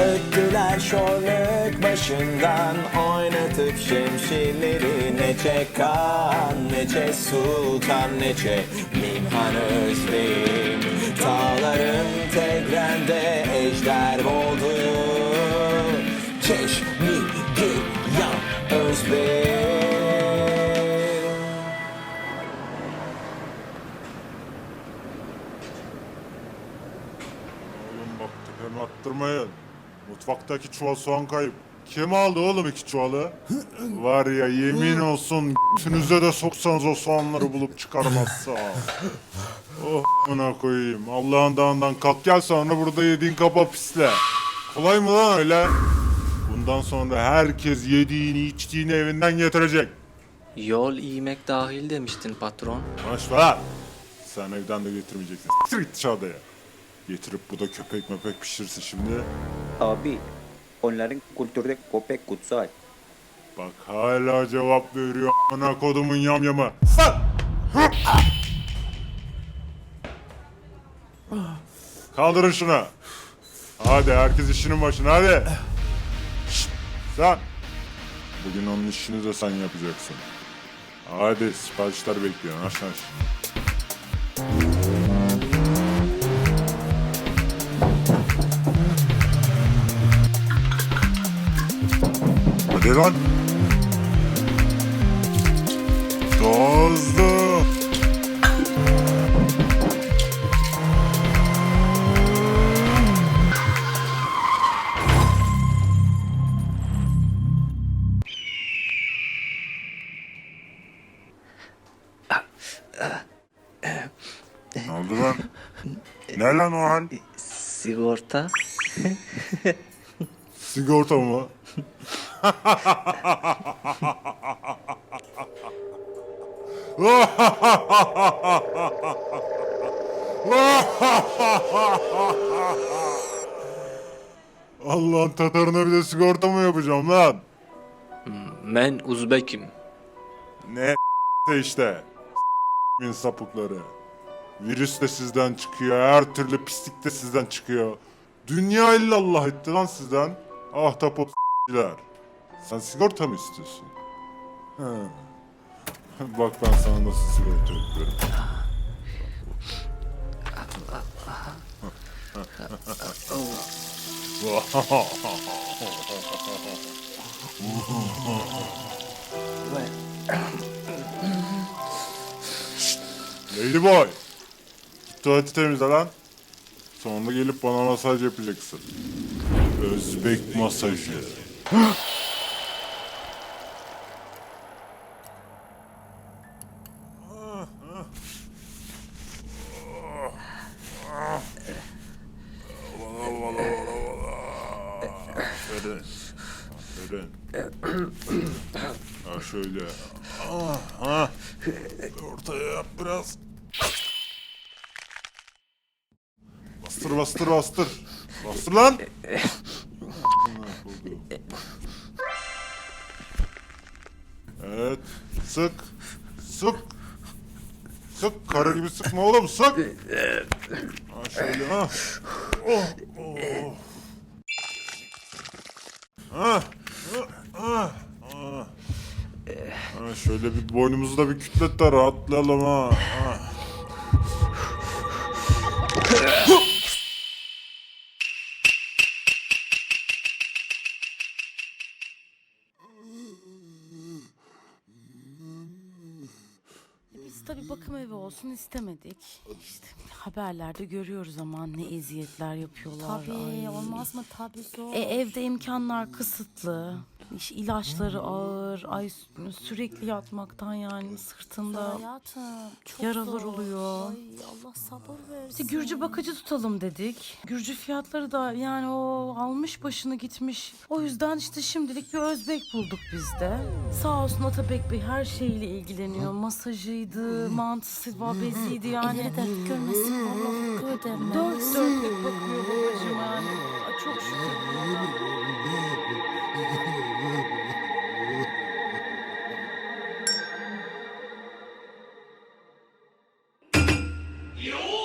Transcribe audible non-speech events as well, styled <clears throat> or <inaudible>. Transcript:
Öttüler şorluk başından Oynatıp şemşirleri Neçe kan, neçe sultan Neçe Mimhan Özbeyim. Dağların tegrende ejder boldu Çeşmi Gilyan Özbeyim. Oğlum bak tepeme attırmayın. Mutfaktaki çuval soğan kayıp. Kim aldı oğlum iki çuvalı? Var ya yemin olsun götünüze de soksanız o soğanları bulup çıkarmazsa. Oh buna koyayım. Allah'ın dağından kalk gel sonra burada yediğin kaba pisle. Kolay mı lan öyle? Bundan sonra herkes yediğini içtiğini evinden getirecek. Yol iğmek dahil demiştin patron. Boş ver. Sen evden de getirmeyeceksin. Siktir git dışarıda Getirip bu da köpek möpek pişirsin şimdi. Abi onların kültürde köpek kutsal. Bak hala cevap veriyor ana kodumun yamyamı. Sen! Kaldırın şunu. Hadi herkes işinin başına hadi. Sen. Bugün onun işini de sen yapacaksın. Hadi siparişler bekliyor. Aç aç. Hadi lan. Dozdu. Ne oldu lan? Ne lan o hal? Sigorta? Sigorta mı? Allah'ın tatarına bir de sigorta mı yapacağım lan? Ben Uzbekim. Ne işte. Min sapıkları. Virüs de sizden çıkıyor, her türlü pislik de sizden çıkıyor. Dünya illallah etti lan sizden. Ahtapot s***ler. Sen sigorta mı istiyorsun? He. Bak ben sana nasıl sigorta yapıyorum. Ladyboy. Git tuvaleti temizle lan. Sonra gelip bana masaj yapacaksın. Özbek masajı. Aferin. Aferin. <clears throat> Ha şöyle. Ah, ha. Ortaya yap biraz. Bastır bastır bastır. Bastır lan. Evet. Sık. Sık. Sık. Karı gibi sıkma oğlum sık. Ha şöyle ha. Oh, oh, Ha. Ha. Ha. Ha, şöyle bir boynumuzu da bir kütlet de rahatlayalım ha. ha. Biz tabii bakım evi olsun istemedik. İşte haberlerde görüyoruz ama ne eziyetler yapıyorlar. Tabii Ay. olmaz mı tabii zor. E, evde imkanlar kısıtlı. İş, ilaçları ağır. Ay sürekli yatmaktan yani sırtında hayatım, çok yaralar zor. oluyor. Ay Allah sabır versin. İşte Gürcü bakıcı tutalım dedik. Gürcü fiyatları da yani o almış başını gitmiş. O yüzden işte şimdilik bir Özbek bulduk biz de. Sağ olsun Atabek Bey her şeyle ilgileniyor. Masajıydı, mantısı, babesiydi yani. Elleri dert görmesin. Allah hakkı ödemez. Dört dörtlük bakıyor babacım yani. Çok şükür. よ